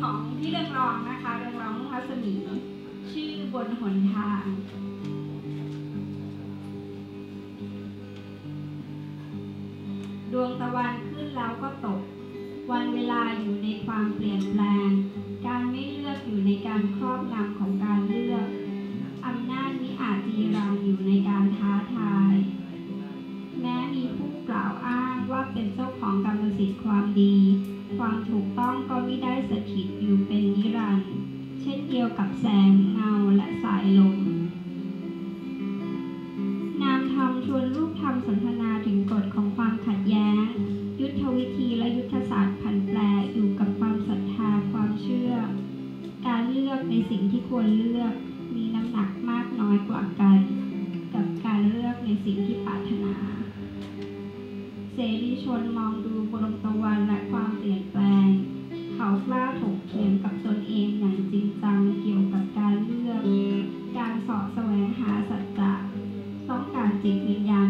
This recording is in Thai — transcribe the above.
ของพี่เรืองรองนะคะเรืองรองนุ่งรัศมีชื่อบนหนทางดวงตะวันขึ้นแล้วก็ตก วันเวลาอยู่ในความเปลี่ยนแปลง การไม่เลือกอยู่ในการครอบงำของการเลือก อำนาจมิอาจจีรังอยู่ในการท้าทาย แม้มีผู้กล่าวอ้างว่าเป็นเจ้าของกรรมสิทธิ์ความดี ความถูกต้องก็ไม่ได้สถิตอยู่เป็นนิรันดร์เช่นเดียวกับแสงเงาและสายลมนามธรรมชวนรูปธรรมสนทนาถึงกฎของความขัดแย้ง ยุทธวิธีและยุทธศาสตร์ผันแปรอยู่กับความศรัทธาความเชื่อ การเลือกในสิ่งที่ควรเลือกมีน้ำหนักมากน้อยกว่ากัน เสรีชนมองดูบรมตะวันและความเปลี่ยนแปลง เขากล้าถกเถียงกับตนเองอย่างจริงจังเกี่ยวกับการเลือก การสอบแสวงหาสัจจะต้องการจิตวิญญาณ